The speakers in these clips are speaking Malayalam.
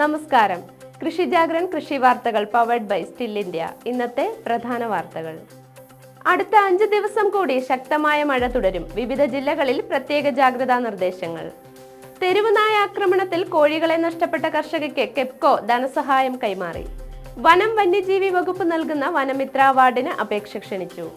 നമസ്കാരം. കൃഷി ജാഗ്രൻ കൃഷി വാർത്തകൾ പവർഡ് ബൈ സ്റ്റിൽ ഇന്ത്യ ഇന്നത്തെ പ്രധാന വാർത്തകൾ. അടുത്ത അഞ്ച് ദിവസം കൂടി ശക്തമായ മഴ തുടരും. വിവിധ ജില്ലകളിൽ പ്രത്യേക ജാഗ്രതാ നിർദ്ദേശങ്ങൾ. തെരുവുനായ ആക്രമണത്തിൽ കോഴികളെ നഷ്ടപ്പെട്ട കർഷകയ്ക്ക് കെപ്കോ ധനസഹായം കൈമാറി. വനം വന്യജീവി വകുപ്പ് നൽകുന്ന വനമിത്ര അവാർഡിന് അപേക്ഷ ക്ഷണിച്ചു.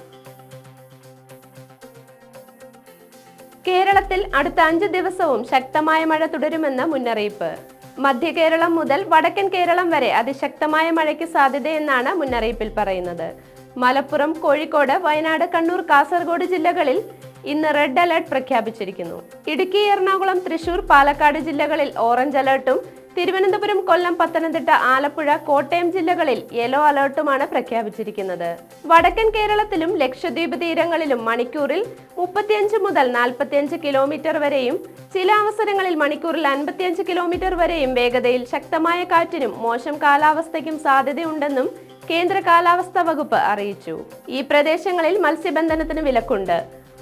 കേരളത്തിൽ അടുത്ത അഞ്ച് ദിവസവും ശക്തമായ മഴ തുടരുമെന്ന് മുന്നറിയിപ്പ്. മധ്യ കേരളം മുതൽ വടക്കൻ കേരളം വരെ അതിശക്തമായ മഴയ്ക്ക് സാധ്യതയെന്നാണ് മുന്നറിയിപ്പിൽ പറയുന്നത്. മലപ്പുറം കോഴിക്കോട് വയനാട് കണ്ണൂർ കാസർഗോഡ് ജില്ലകളിൽ ഇന്ന് റെഡ് അലർട്ട് പ്രഖ്യാപിച്ചിരിക്കുന്നു. ഇടുക്കി എറണാകുളം തൃശൂർ പാലക്കാട് ജില്ലകളിൽ ഓറഞ്ച് അലർട്ടും തിരുവനന്തപുരം കൊല്ലം പത്തനംതിട്ട ആലപ്പുഴ കോട്ടയം ജില്ലകളിൽ യെല്ലോ അലർട്ടുമാണ് പ്രഖ്യാപിച്ചിരിക്കുന്നത്. വടക്കൻ കേരളത്തിലും ലക്ഷദ്വീപ് തീരങ്ങളിലും മണിക്കൂറിൽ മുപ്പത്തിയഞ്ച് മുതൽ നാൽപ്പത്തിയഞ്ച് കിലോമീറ്റർ വരെയും ചില അവസരങ്ങളിൽ മണിക്കൂറിൽ അൻപത്തിയഞ്ച് കിലോമീറ്റർ വരെയും വേഗതയിൽ ശക്തമായ കാറ്റിനും മോശം കാലാവസ്ഥയ്ക്കും സാധ്യതയുണ്ടെന്നും കേന്ദ്ര കാലാവസ്ഥാ വകുപ്പ് അറിയിച്ചു. ഈ പ്രദേശങ്ങളിൽ മത്സ്യബന്ധനത്തിന് വിലക്കുണ്ട്.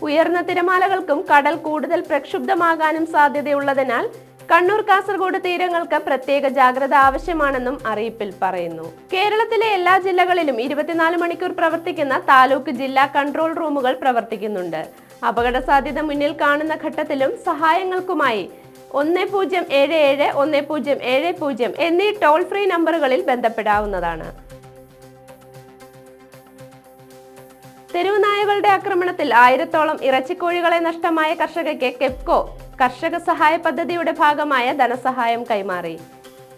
ഉയർന്ന തിരമാലകൾക്കും കടൽ കൂടുതൽ പ്രക്ഷുബ്ധമാകാനും സാധ്യതയുള്ളതിനാൽ കണ്ണൂർ കാസർഗോഡ് തീരങ്ങൾക്ക് പ്രത്യേക ജാഗ്രത ആവശ്യമാണെന്നും അറിയിപ്പിൽ പറയുന്നു. കേരളത്തിലെ എല്ലാ ജില്ലകളിലും ഇരുപത്തിനാല് മണിക്കൂർ പ്രവർത്തിക്കുന്ന താലൂക്ക് ജില്ലാ കൺട്രോൾ റൂമുകൾ പ്രവർത്തിക്കുന്നുണ്ട്. അപകട സാധ്യത മുന്നിൽ കാണുന്ന ഘട്ടത്തിലും സഹായങ്ങൾക്കുമായി ഒന്ന് പൂജ്യം ഏഴ് ഏഴ് ഒന്ന് പൂജ്യം ഏഴ് പൂജ്യം എന്നീ ടോൾ ഫ്രീ നമ്പറുകളിൽ ബന്ധപ്പെടാവുന്നതാണ്. തെരുവ് നായകളുടെ ആക്രമണത്തിൽ ആയിരത്തോളം ഇറച്ചിക്കോഴികളെ നഷ്ടമായ കർഷകയ്ക്ക് കെപ്കോ കർഷക സഹായ പദ്ധതിയുടെ ഭാഗമായ ധനസഹായം കൈമാറി.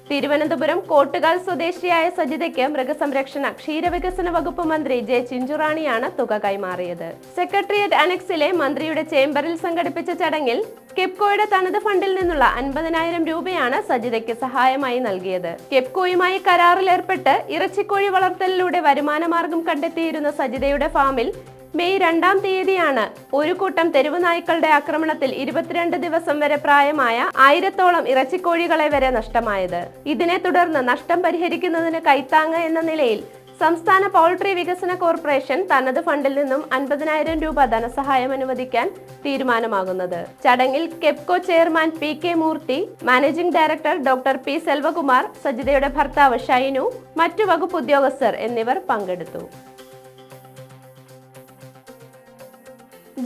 തിരുവനന്തപുരം കോട്ടുകാൽ സ്വദേശിയായ സജിതയ്ക്ക് മൃഗസംരക്ഷണ ക്ഷീരവികസന വകുപ്പ് മന്ത്രി ജെ ചിഞ്ചുറാണിയാണ് തുക കൈമാറിയത്. സെക്രട്ടേറിയറ്റ് അനക്സിലെ മന്ത്രിയുടെ ചേംബറിൽ സംഘടിപ്പിച്ച ചടങ്ങിൽ കെപ്കോയുടെ തനത് ഫണ്ടിൽ നിന്നുള്ള അൻപതിനായിരം രൂപയാണ് സജിതയ്ക്ക് സഹായമായി നൽകിയത്. കെപ്കോയുമായി കരാറിലേർപ്പെട്ട് ഇറച്ചിക്കോഴി വളർത്തലിലൂടെ വരുമാനമാർഗം കണ്ടെത്തിയിരുന്ന സജിതയുടെ ഫാമിൽ മെയ് രണ്ടാം തീയതിയാണ് ഒരു കൂട്ടം തെരുവ് നായ്ക്കളുടെ ആക്രമണത്തിൽ ഇരുപത്തിരണ്ട് ദിവസം വരെ പ്രായമായ ആയിരത്തോളം ഇറച്ചിക്കോഴികളെ വരെ നഷ്ടമായത്. ഇതിനെ തുടർന്ന് നഷ്ടം പരിഹരിക്കുന്നതിന് കൈത്താങ്ങ് എന്ന നിലയിൽ സംസ്ഥാന പൗൾട്രി വികസന കോർപ്പറേഷൻ തനത് ഫണ്ടിൽ നിന്നും അൻപതിനായിരം രൂപ ധനസഹായം അനുവദിക്കാൻ തീരുമാനമാകുന്നത്. ചടങ്ങിൽ KEPCO chairman P K Murthy managing director doctor P Selvakumar സജിതയുടെ ഭർത്താവ് ഷൈനു മറ്റു വകുപ്പ് ഉദ്യോഗസ്ഥർ എന്നിവർ പങ്കെടുത്തു.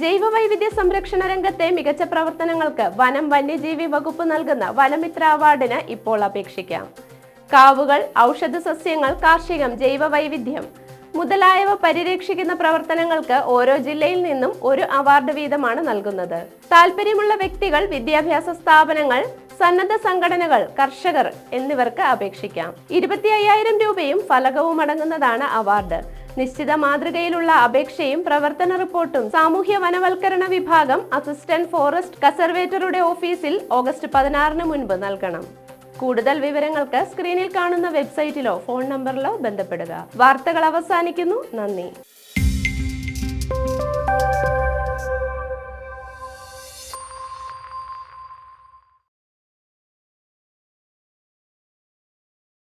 ജൈവവൈവിധ്യ സംരക്ഷണ രംഗത്തെ മികച്ച പ്രവർത്തനങ്ങൾക്ക് വനം വന്യജീവി വകുപ്പ് നൽകുന്ന വനമിത്ര അവാർഡിന് ഇപ്പോൾ അപേക്ഷിക്കാം. കാവുകൾ ഔഷധ സസ്യങ്ങൾ കാർഷികം ജൈവവൈവിധ്യം മുതലായവ പരിരക്ഷിക്കുന്ന പ്രവർത്തനങ്ങൾക്ക് ഓരോ ജില്ലയിൽ നിന്നും ഒരു അവാർഡ് വീതമാണ് നൽകുന്നത്. താല്പര്യമുള്ള വ്യക്തികൾ വിദ്യാഭ്യാസ സ്ഥാപനങ്ങൾ സന്നദ്ധ സംഘടനകൾ കർഷകർ എന്നിവർക്ക് അപേക്ഷിക്കാം. ഇരുപത്തി അയ്യായിരം രൂപയും ഫലകവും അടങ്ങുന്നതാണ് അവാർഡ്. നിശ്ചിത മാതൃകയിലുള്ള അപേക്ഷയും പ്രവർത്തന റിപ്പോർട്ടും സാമൂഹ്യ വനവൽക്കരണ വിഭാഗം അസിസ്റ്റന്റ് ഫോറസ്റ്റ് കസർവേറ്ററുടെ ഓഫീസിൽ ഓഗസ്റ്റ് പതിനാറിന് മുൻപ് നൽകണം. കൂടുതൽ വിവരങ്ങൾക്ക് സ്ക്രീനിൽ കാണുന്ന വെബ്സൈറ്റിലോ ഫോൺ നമ്പറിലോ ബന്ധപ്പെടുക. വാർത്തകൾ അവസാനിക്കുന്നു. നന്ദി.